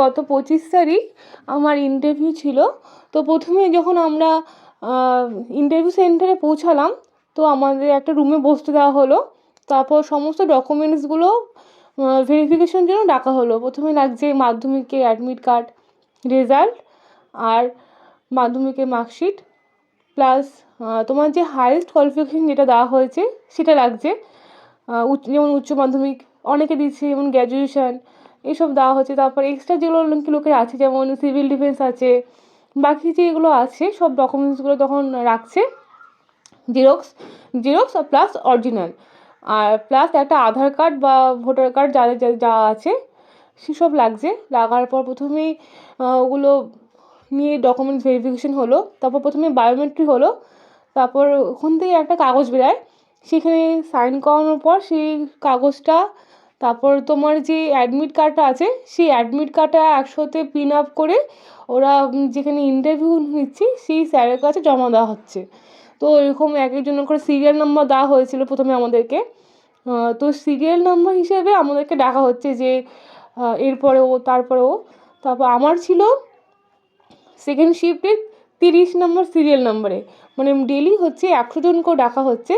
গত পঁচিশ তারিখ আমার ইন্টারভিউ ছিল। তো প্রথমে যখন আমরা ইন্টারভিউ সেন্টারে পৌঁছালাম, তো আমাদের একটা রুমে বসতে দেওয়া হলো। তারপর সমস্ত ডকুমেন্টসগুলো ভেরিফিকেশনের জন্য ডাকা হলো। প্রথমে লাগছে মাধ্যমিকের অ্যাডমিট কার্ড রেজাল্ট আর মাধ্যমিকের মার্কশিট প্লাস তোমার যে হায়েস্ট কোয়ালিফিকেশন যেটা দেওয়া হয়েছে, সেটা লাগছে। যেমন উচ্চ মাধ্যমিক, অনেকে দিচ্ছে, যেমন গ্র্যাজুয়েশন এসব দেওয়া হচ্ছে। তারপর এক্সট্রা যেগুলো লোক- লোকের আছে, যেমন সিভিল ডিফেন্স আছে, বাকি যেগুলো আছে, সব ডকুমেন্টসগুলো তখন রাখছে জেরক্স জেরক্স প্লাস অরিজিনাল আর প্লাস একটা আধার কার্ড বা ভোটার কার্ড যাদের যা যা আছে, সেসব লাগছে। লাগার পর প্রথমেই ওগুলো নিয়ে ডকুমেন্টস ভেরিফিকেশন হলো। তারপর প্রথমে বায়োমেট্রিক হলো। তারপর ওখান থেকে একটা কাগজ বেরোয়। সেখানে সাইন করানোর পর সেই কাগজটা তারপর তোমার যে অ্যাডমিট কার্ডটা আছে, সেই অ্যাডমিট কার্ডটা একসাথে পিন আপ করে ওরা যেখানে ইন্টারভিউ নিচ্ছি, সেই স্যারের কাছে জমা দেওয়া হচ্ছে। তো এরকম এক একজনের করে সিরিয়াল নাম্বার দেওয়া হয়েছিল প্রথমে আমাদেরকে। তো সিরিয়াল নাম্বার হিসেবে আমাদেরকে ডাকা হচ্ছে যে এরপরে ও, তারপরে ও। তারপর আমার ছিল সেকেন্ড শিফটে তিরিশ নম্বর সিরিয়াল নাম্বারে মানে ডেলি হচ্ছে একশো জন করে ডাকা হচ্ছে।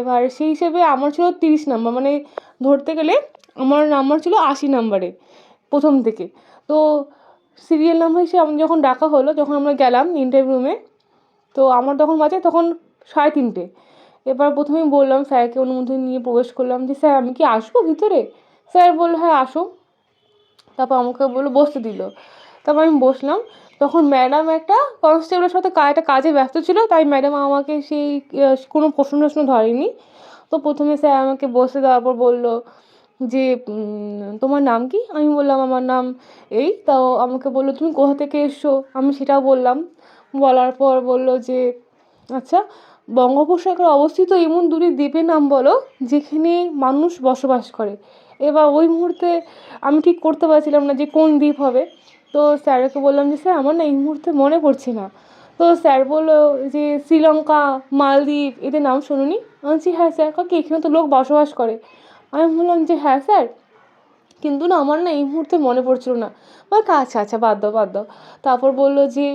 এবার সেই হিসেবে আমার ছিল তিরিশ নাম্বার মানে ধরতে গেলে আমার নাম্বার ছিল আশি নাম্বারে প্রথম থেকে। তো সিরিয়াল নাম্বার হিসেবে আমি যখন ডাকা হলো, যখন আমরা গেলাম ইন্টারভিউ রুমে তো আমার তখন বাজে তখন সাড়ে তিনটে। এবার প্রথমেই বললাম, স্যারকে অনুমতি নিয়ে প্রবেশ করলাম যে, স্যার, আমি কি আসব ভিতরে? স্যার বলল হ্যাঁ আসো। তারপর আমাকে বলল, বসতে দিল। তারপর আমি বসলাম। তখন ম্যাডাম একটা কনস্টেবলের সাথে একটা কাজে ব্যস্ত ছিল, তাই ম্যাডাম আমাকে সেই কোনো প্রশ্ন টশ্ন ধরেনি। তো প্রথমে স্যার আমাকে বসতে দেওয়ার পর বলল যে তোমার নাম কি? আমি বললাম, আমার নাম এই। তাও আমাকে বলল, তুমি কোথা থেকে এসছো? আমি সেটাও বললাম। বলার পর বলল যে আচ্ছা বঙ্গোপসাগরে অবস্থিত এমন দুটি দ্বীপের নাম বলো, যেখানে মানুষ বসবাস করে। এবার ওই মুহূর্তে আমি ঠিক করতে পারছিলাম না যে কোন দ্বীপ হবে। তো স্যারকে বললাম যে, স্যার, আমার না এই মুহূর্তে মনে পড়ছে না। তো স্যার বলল যে শ্রীলঙ্কা, মালদ্বীপ এদের নাম শোনোনি। আমি বলছি হ্যাঁ স্যার কাকি এখানে তো লোক বসবাস করে। আমি বললাম যে হ্যাঁ স্যার, কিন্তু না, আমার না এই মুহূর্তে মনে পড়ছিল না। বলে আচ্ছা আচ্ছা বাদ দাও বাদ দাও। তারপর বলল যে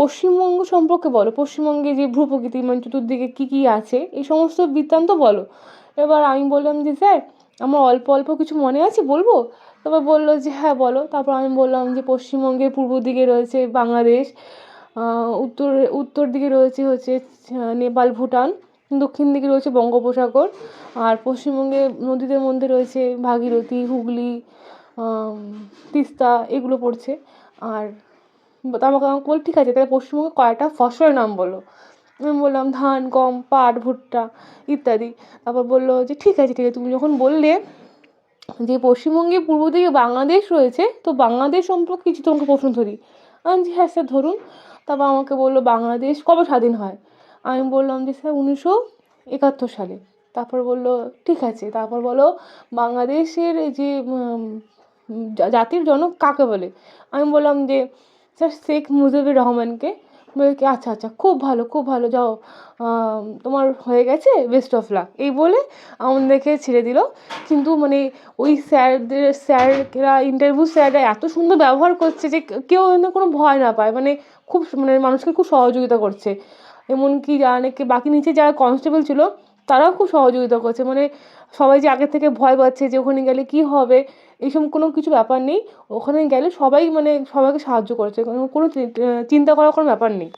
পশ্চিমবঙ্গ সম্পর্কে বলো। পশ্চিমবঙ্গে যে ভূপ্রকৃতি মানে চতুর্দিকে কী কী আছে, এই সমস্ত বৃত্তান্ত বলো। এবার আমি বললাম যে, স্যার আমার অল্প অল্প কিছু মনে আছে, বলব? তারপর বলল যে হ্যাঁ বলো। তারপর আমি বললাম যে, পশ্চিমবঙ্গের পূর্ব দিকে রয়েছে বাংলাদেশ উত্তর উত্তর দিকে রয়েছে হচ্ছে নেপাল, ভুটান, দক্ষিণ দিকে রয়েছে বঙ্গোপসাগর, আর পশ্চিমবঙ্গে নদীদের মধ্যে রয়েছে ভাগীরথী, হুগলি তিস্তা, এগুলো পড়ছে। আর আমাকে আমাকে বলল, ঠিক আছে, তাহলে পশ্চিমবঙ্গে কয়েকটা ফসলের নাম বলো? আমি বললাম, ধান, গম, পাট, ভুট্টা, ইত্যাদি। তারপর বলল যে, ঠিক আছে ঠিক আছে। তুমি যখন বললে যে পশ্চিমবঙ্গের পূর্ব দিকে বাংলাদেশ রয়েছে, তো বাংলাদেশ সম্পর্কে কিছু তোমাকে প্রশ্ন ধরি। আমি বলছি হ্যাঁ স্যার, ধরুন। তারপর আমাকে বলল, বাংলাদেশ কবে স্বাধীন হয়? আমি বললাম যে, স্যার, উনিশশো একাত্তর সালে। তারপর বলল, ঠিক আছে। তারপর বলো বাংলাদেশের যে জাতির জনক কাকে বলে? আমি বললাম যে, স্যার, শেখ মুজিবুর রহমানকে। বলে কি আচ্ছা আচ্ছা খুব ভালো খুব ভালো, যাও তোমার হয়ে গেছে বেস্ট অফ লাক এই বলে আমাদেরকে ছেড়ে দিল। কিন্তু মানে ওই স্যারদের, স্যাররা ইন্টারভিউ স্যাররা এত সুন্দর ব্যবহার করছে যে কেউ যেন কোনো ভয় না পায় মানে খুব মানে মানুষকে খুব সহযোগিতা করছে। এমনকি যারা নাকি, বাকি নিচে যারা কনস্টেবল ছিল তারাও খুব সহযোগিতা করছে। মানে সবাই যে আগে থেকে ভয় পাচ্ছে যে ওখানে গেলে কি হবে, এইসব কোনো কিছু ব্যাপার নেই। ওখানে গেলে সবাই মানে সবাইকে সাহায্য করেছে। কোনো চিন্তা করার কোনো ব্যাপার নেই।